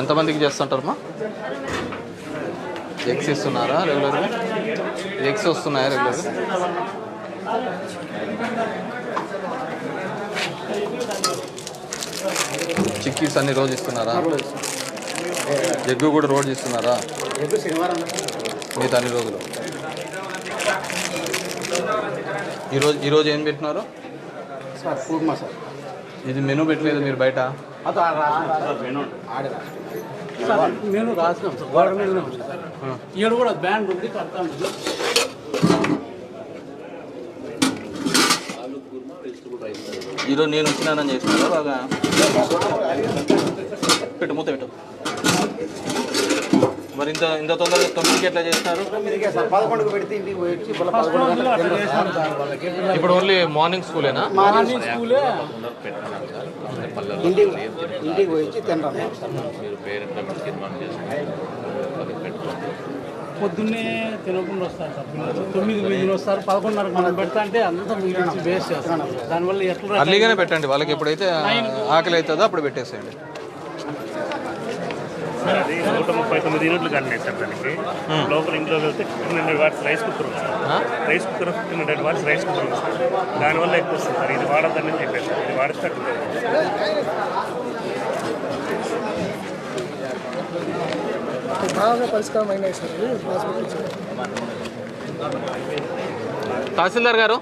ఎంతమందికి చేస్తుంటారమ్మా? ఎగ్స్ ఇస్తున్నారా రెగ్యులర్గా ఎగ్స్ వస్తున్నాయా రెగ్యులర్గా చిక్కీస్ అన్ని రోజు ఇస్తున్నారా? ఎగ్గు కూడా రోజు ఇస్తున్నారా? మిగతా అన్ని రోజులు. ఈరోజు ఈరోజు ఏం పెట్టినారు? సార్ పూర్మా సార్. ఇది మెనూ పెట్టలేదు మీరు బయట? అది ఆడరా సార్ నేను రాసినాం సార్ గోడ మీదనే ఉంది సార్ ఈడ కూడా బ్యాండ్ ఉంది కడతాం ఈరోజు నేను వచ్చినానని చేసినారా? బాగా పెట్టు మూత పెట్టు. ఇంత ఇంత తొందరగా తొమ్మిదికి ఎట్లా చేస్తున్నారు వాళ్ళకి. ఇప్పుడు ఓన్లీ మార్నింగ్ స్కూలేనా మార్నింగ్ స్కూలే ఇంటికి పొద్దున్నే తినకుండా వస్తారు సార్. పిల్లలు తొమ్మిది వీధిని వస్తారు. పదకొండున్నరకు మనం పెడతా అంటే అంతా వేస్ట్ చేస్తాం దానివల్ల ఎట్లా అర్లీగానే పెట్టండి. వాళ్ళకి ఎప్పుడైతే ఆకలి అవుతుందో అప్పుడు పెట్టేసేయండి. అది నూట ముప్పై తొమ్మిది యూనిట్లు కానీ సార్ దానికి. లోపల ఇంట్లో వెళ్తే fifteen hundred watts rice cooker ఆ? Rice cooker fifteen hundred watts rice cooker sir. దానివల్ల ఎక్కువ వస్తుంది సార్ ఇది వాడద్దని చెప్పారు సార్ ఇది వాడితే బాగా పరిష్కారం అయినాయి సార్. తహసీల్దార్ గారు?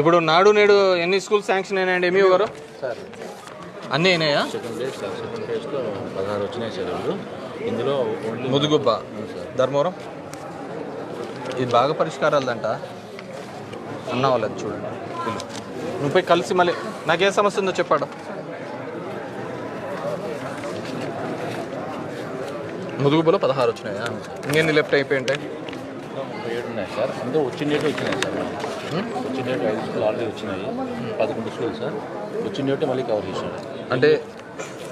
ఇప్పుడు నాడు నేడు ఎన్ని స్కూల్ శాంక్షన్ అయినాయండి ఎంఈఓ గారు సార్. అన్నీ అయినాయా? సెకండ్ ఫేజ్ సార్ సెకండ్ ఫేజ్లో పదహారు వచ్చినాయి సార్ ఇందులో ముదుగుబ్బ. సార్. ధర్మవరం? ఇది బాగా పరిష్కారాలంట. అన్న వాళ్ళది చూడండి. నువ్వు పోయి కలిసి మళ్ళీ నాకే సమస్య ఉందో చెప్పాడు. ముదుగుబ్బలో పదహారు వచ్చినాయా? ఇంకెన్ని లెఫ్ట్ అయిపోయింటాయి? ముప్పై ఉన్నాయి సార్. అందులో వచ్చిండేటి వచ్చినాయి సార్ వచ్చిండేటి ఐదు స్కూల్ ఆల్రెడీ వచ్చినాయి. పదకొండు స్కూల్ సార్. వచ్చిండేటి మళ్ళీ కవర్ చేశాడు అంటే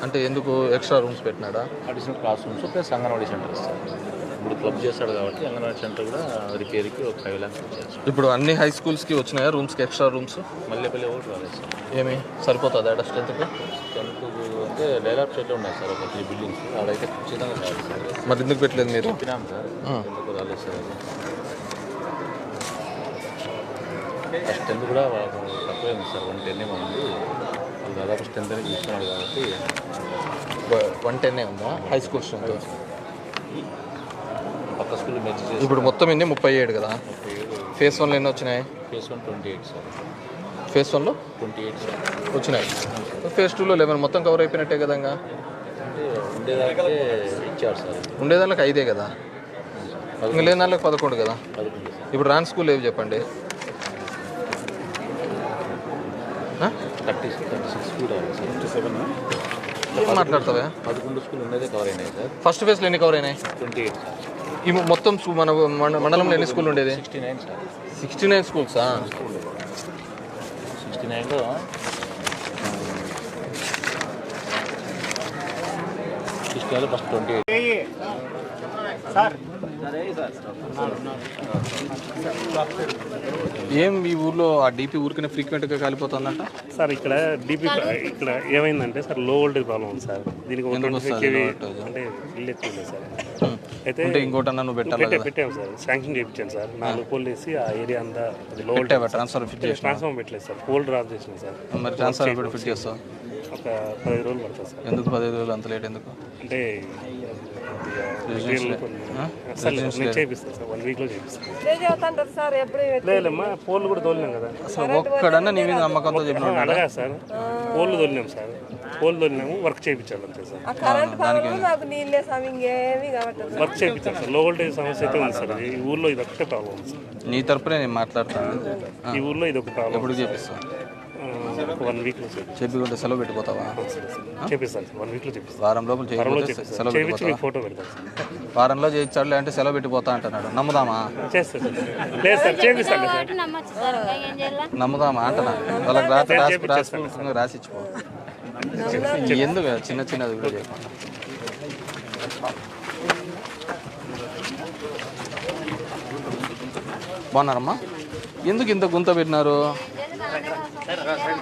అంటే ఎందుకు extra rooms పెట్టినాడా? Additional class rooms plus anganwadi center sir. ఇప్పుడు క్లబ్ చేస్తాడు కాబట్టి అంగన్వాడీ సెంటర్ కూడా రిపేర్కి ఒక ఫైవ్ ల్యాక్స్ ఇచ్చారు ఇప్పుడు అన్ని హై స్కూల్స్కి వచ్చినాయా? రూమ్స్కి ఎక్స్ట్రా రూమ్స్? మల్లెపల్లి ఒకటి రాలేదు సార్. ఏమి? సరిపోతుందా అక్కడ స్ట్రెంత్కి టెన్త్ అంటే డైలాప్ సెట్లు ఉన్నాయి సార్ ఒక త్రీ బిల్డింగ్స్. అక్కడైతే ఖచ్చితంగా కావాలి సార్. మరి ఎందుకు పెట్టలేదు మీరు? చెప్పినాం సార్. ఎందుకు రాలేదు సార్? ఫస్ట్ టెన్త్ కూడా వాళ్ళకు తక్కువే ఉంది సార్? వన్ టెన్ ఏమో ఉంది వాళ్ళు దాదాపు టెన్త్ అనేది తీసుకున్నాడు కాబట్టి వన్ టెన్ ఉందా? High school strength. పక్క స్కూల్ చేసి ఇప్పుడు మొత్తం ఎన్ని? ముప్పై ఏడు కదా? ఫేస్ వన్లో ఎన్ని వచ్చినాయి? Phase one twenty eight sir. Phase వన్లో ట్వంటీ ఎయిట్ సార్. వచ్చినాయి. ఫేస్ టూలో లెవెన్ మొత్తం కవర్ అయిపోయినట్టే కదా ఇంకా ఉండేదానికే ఇచ్చారు సార్. ఉండేదానికి ఐదే కదా? ఇంకా లేని దానికి పదకొండు కదా? ఇప్పుడు రాని స్కూల్ ఏవి చెప్పండి? Thirty thirty six sir. Fifty seven ఏం మాట్లాడతావా? పదకొండు స్కూల్ ఉన్నదే కవర్ అయినాయి సార్. ఫస్ట్ ఫేజ్లో ఎన్ని కవర్ అయినాయి? ట్వంటీ ఎయిట్ సార్. ఈ మొత్తం స్కూ- మన మన- మండలంలో ఎన్ని స్కూల్ ఉండేది? Sixty nine sir. Sixty nine స్కూల్సా. Sixty నైన్లో నైన్లో ఫస్ట్ ట్వంటీ ఎయిట్ ఏం ఈ ఊర్లో ఆ డీపీ ఊరికనే ఫ్రీక్వెంట్గా కాలిపోతుందంట? సార్ ఇక్కడ డీపీ ఇక్కడ ఏమైందంటే సార్లో వోల్టేజ్ ప్రాబ్లం ఉంది సార్. దీనికి ఒక ఎందుకు 25 వస్తుంది కేవీ low voltage? అంటే బిల్ ఎక్కువ ఉంది సార్ అయితే అంటే ఇంకోటన్నా నువ్వు పెట్టాలి పెట్టే పెట్టాము సార్. శాంక్షన్ చేయించాను సార్. నాలుగు పోల్ వేసి ఆ ఏరియా అంతా అది లో పెట్టావా? ట్రాన్స్ఫర్ ఫిట్ చేసిన ట్రాన్స్ఫార్మర్ పెట్టలేదు సార్. పోల్ డ్రాప్ చేసిన సార్. మరి ట్రాన్స్ఫర్ ఎప్పుడు ఫిట్ చేస్తావు? ఒక పదిహేను రోజులు పడుతుంది సార్. ఎందుకు పదిహేను వేలు అంత లేట్ ఎందుకు? అంటే? సార్ చేపిస్తాను వన్ వీక్లో చేపిస్తాను. లేదమ్మా కూడా తోలినాం కదా. అసలు ఒక్కడన్నా నీ మీద నమ్మకంతో చెప్పిన సార్. తోలినాం సార్. పోల్ తోలినాము వర్క్ చేయించాలి అంతే సార్. వర్క్ చేయించాలి సార్. లో వోల్టేజ్ సమస్య అయితే ఉంది సార్. ఈ ఊర్లో ఇది ఒకటే ప్రాబ్లం ఉంది సార్. నీ తరపునే నేను మాట్లాడతాను. ఈ ఊర్లో ఇది ఒక ప్రాబ్లం ఎప్పుడు చేపిస్తావు? ఒక వన్ వీక్లో సెలవు పెట్టిపోతావా? చేపిస్తాను సార్ వన్ వీక్లో చేపిస్తాను వారం లోపల చేయకపోతే సెలవు మీకు ఫోటో పెడతాను సార్. వారంలో చేయించాడులే అంటే సెలవు పెట్టిపోతా అంటున్నాడు. నమ్ముదామా? చేస్తాను సార్. లేదు సార్ చేపిస్తాను సార్. నమ్మచ్చు సార్ ఇంకా ఏం చేయాలా నమ్ముదామా అంటున్నా వాళ్ళకి రాసి రాసి రాసిచ్చిపో ఎందుకు? చిన్న చిన్నది కూడా చేయకుండా బాగున్నారమ్మా? ఎందుకు ఇంత గుంత పెట్టినారు? hacer.